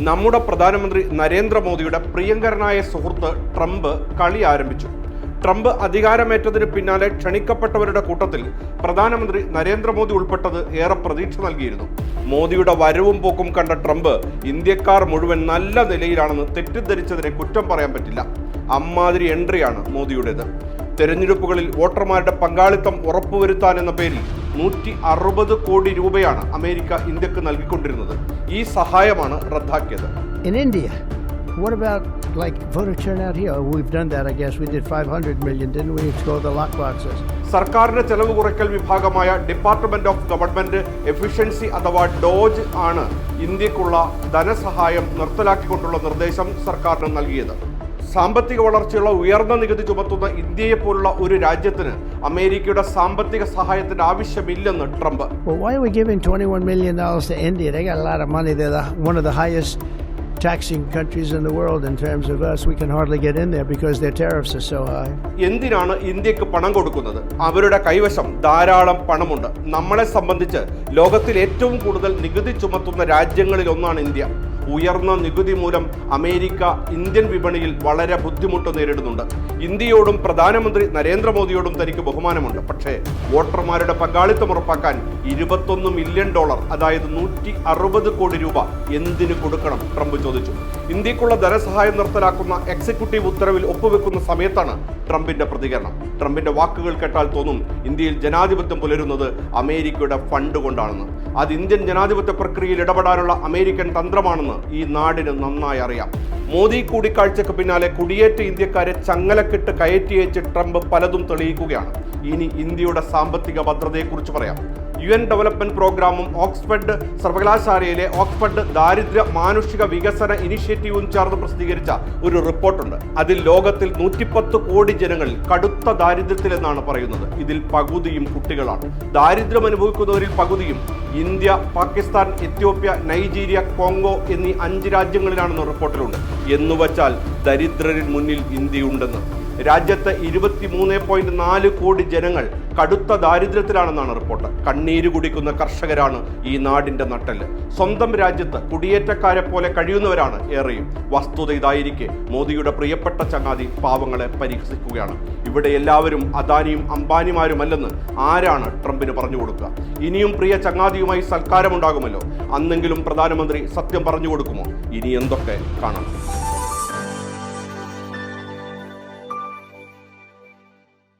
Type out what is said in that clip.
നമ്മുടെ പ്രധാനമന്ത്രി നരേന്ദ്രമോദിയുടെ പ്രിയങ്കരനായ സുഹൃത്ത് ട്രംപ് കളി ആരംഭിച്ചു. ട്രംപ് അധികാരമേറ്റതിന് പിന്നാലെ ക്ഷണിക്കപ്പെട്ടവരുടെ കൂട്ടത്തിൽ പ്രധാനമന്ത്രി നരേന്ദ്രമോദി ഉൾപ്പെട്ടത് ഏറെ പ്രതീക്ഷ നൽകിയിരുന്നു. മോദിയുടെ വരവും പോക്കും കണ്ട ട്രംപ് ഇന്ത്യക്കാർ മുഴുവൻ നല്ല നിലയിലാണെന്ന് തെറ്റിദ്ധരിച്ചതിനെ കുറ്റം പറയാൻ പറ്റില്ല. അമ്മാതിരി എൻട്രിയാണ് മോദിയുടേത്. തെരഞ്ഞെടുപ്പുകളിൽ വോട്ടർമാരുടെ പങ്കാളിത്തം ഉറപ്പുവരുത്താൻ എന്ന പേരിൽ നൂറ്റി അറുപത് കോടി രൂപയാണ് അമേരിക്ക ഇന്ത്യയ്ക്ക് നൽകിക്കൊണ്ടിരുന്നത് ഈ സഹായമാണ് റദ്ദാക്കിയത് In India, what about like voter turnout here? We've done that, I guess. We did 500 million, didn't we? It's go the lock boxes. സർക്കാരിന്റെ ചെലവ് കുറയ്ക്കൽ വിഭാഗമായ ഡിപ്പാർട്ട്മെന്റ് ഓഫ് ഗവൺമെന്റ് എഫിഷ്യൻസി അഥവാ ഡോജ് ആണ് ഇന്ത്യക്കുള്ള ധനസഹായം നിർത്തലാക്കിക്കൊണ്ടുള്ള നിർദ്ദേശം സർക്കാരിന് നൽകിയത് സാമ്പത്തിക വളർച്ചയുള്ള ഉയർന്ന നികുതി ചുമത്തുന്ന ഇന്ത്യയെ പോലുള്ള ഒരു രാജ്യത്തിന് അമേരിക്കയുടെ സാമ്പത്തിക സഹായത്തിന്റെ ആവശ്യമില്ലെന്ന് Trump why we giving 21 million dollars to India? They got a lot of money. They're one of the highest taxing countries in the world in terms of us. We can hardly get in there because their tariffs are so high. എന്തിനാണ് ഇന്ത്യയ്ക്ക് പണം കൊടുക്കുന്നത് അവരുടെ കൈവശം ധാരാളം പണമുണ്ട് നമ്മളെ സംബന്ധിച്ച് ലോകത്തിൽ ഏറ്റവും കൂടുതൽ നികുതി ചുമത്തുന്ന രാജ്യങ്ങളിൽ ഒന്നാണ് ഇന്ത്യ ഉയർന്ന നികുതി മൂലം അമേരിക്ക ഇന്ത്യൻ വിപണിയിൽ വളരെ ബുദ്ധിമുട്ട് നേരിടുന്നുണ്ട്. ഇന്ത്യയോടും പ്രധാനമന്ത്രി നരേന്ദ്രമോദിയോടും തനിക്ക് ബഹുമാനമുണ്ട്. പക്ഷേ വോട്ടർമാരുടെ പങ്കാളിത്തം ഉറപ്പാക്കാൻ ഇരുപത്തൊന്ന് മില്യൺ ഡോളർ അതായത് നൂറ്റി അറുപത് കോടി രൂപ എന്തിനു കൊടുക്കണം? ട്രംപ് ചോദിച്ചു. ഇന്ത്യക്കുള്ള ധനസഹായം നിർത്തലാക്കുന്ന എക്സിക്യൂട്ടീവ് ഉത്തരവിൽ ഒപ്പുവെക്കുന്ന സമയത്താണ് ട്രംപിന്റെ പ്രതികരണം. ട്രംപിന്റെ വാക്കുകൾ കേട്ടാൽ തോന്നും ഇന്ത്യയിൽ ജനാധിപത്യം പുലരുന്നത് അമേരിക്കയുടെ ഫണ്ട് കൊണ്ടാണെന്ന്. അത് ഇന്ത്യൻ ജനാധിപത്യ പ്രക്രിയയിൽ ഇടപെടാനുള്ള അമേരിക്കൻ തന്ത്രമാണെന്ന് ഈ നാടിന് നന്നായി അറിയാം. മോദി കൂടിക്കാഴ്ചക്ക് പിന്നാലെ കുടിയേറ്റ ഇന്ത്യക്കാരെ ചങ്ങലക്കിട്ട് കയറ്റിയേച്ച് ട്രംപ് പലതും തെളിയിക്കുകയാണ്. ഇനി ഇന്ത്യയുടെ സാമ്പത്തിക ഭദ്രതയെക്കുറിച്ച് പറയാം. യു എൻ ഡെവലപ്മെന്റ് പ്രോഗ്രാമും ഓക്സ്ഫഡ് സർവകലാശാലയിലെ ഓക്സ്ഫഡ് ദാരിദ്ര്യ മാനുഷിക വികസന ഇനിഷ്യേറ്റീവും ചേർന്ന് പ്രസിദ്ധീകരിച്ച ഒരു റിപ്പോർട്ടുണ്ട്. അതിൽ ലോകത്തിൽ നൂറ്റിപ്പത്ത് കോടി ജനങ്ങൾ കടുത്ത ദാരിദ്ര്യത്തിലെന്നാണ് പറയുന്നത്. ഇതിൽ പകുതിയും കുട്ടികളാണ്. ദാരിദ്ര്യം അനുഭവിക്കുന്നവരിൽ പകുതിയും India Pakistan Ethiopia Nigeria Congo എന്നീ അഞ്ച് രാജ്യങ്ങളിലാണെന്ന് റിപ്പോർട്ടിലുണ്ട്. എന്നുവച്ചാൽ ദരിദ്രരിൽ മുന്നിൽ ഇന്ത്യയുണ്ടെന്ന്. രാജ്യത്ത് ഇരുപത്തിമൂന്ന് പോയിന്റ് നാല് കോടി ജനങ്ങൾ കടുത്ത ദാരിദ്ര്യത്തിലാണെന്നാണ് റിപ്പോർട്ട്. കണ്ണീര് കുടിക്കുന്ന കർഷകരാണ് ഈ നാടിന്റെ നട്ടൽ സ്വന്തം രാജ്യത്ത് കുടിയേറ്റക്കാരെ പോലെ കഴിയുന്നവരാണ് ഏറെയും. വസ്തുത ഇതായിരിക്കെ മോദിയുടെ പ്രിയപ്പെട്ട ചങ്ങാതി പാവങ്ങളെ പരിഹസിക്കുകയാണ് ഇവിടെ എല്ലാവരും അദാനിയും അംബാനിമാരുമല്ലെന്ന് ആരാണ് ട്രംപിന് പറഞ്ഞു കൊടുക്കുക? ഇനിയും പ്രിയ ചങ്ങാതിയുമായി സൽക്കാരമുണ്ടാകുമല്ലോ. അന്നെങ്കിലും പ്രധാനമന്ത്രി സത്യം പറഞ്ഞു കൊടുക്കുമോ? ഇനി എന്തൊക്കെ കാണാം.